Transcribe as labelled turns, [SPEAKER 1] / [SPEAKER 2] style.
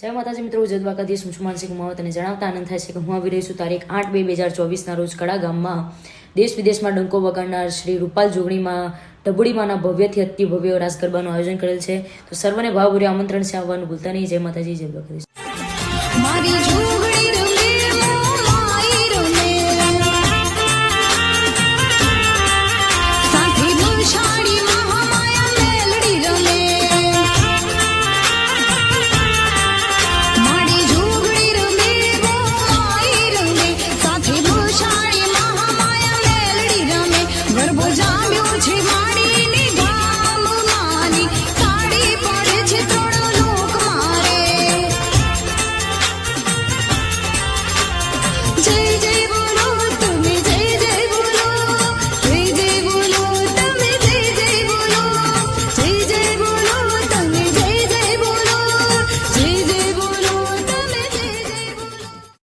[SPEAKER 1] જય માતાજી મિત્રો જય દ્વારકાધીશ હું છું માનસી અને જણાવતા આનંદ થાય છે કે હું આવી રહી છું તારીખ આઠ બે બે હજાર ચોવીસના રોજ કડા ગામમાં દેશ વિદેશમાં ડંકો વગાડનાર શ્રી રૂપાલ જોગણીમાં ઢબુડીમાંના ભવ્યથી અતિ ભવ્ય રાસ ગરબાનું આયોજન કરેલ છે. તો સર્વને ભાવભર્યું આમંત્રણ છે આવવાનું ભૂલતા નહીં. જય માતાજી જય દ્વારકાધીશ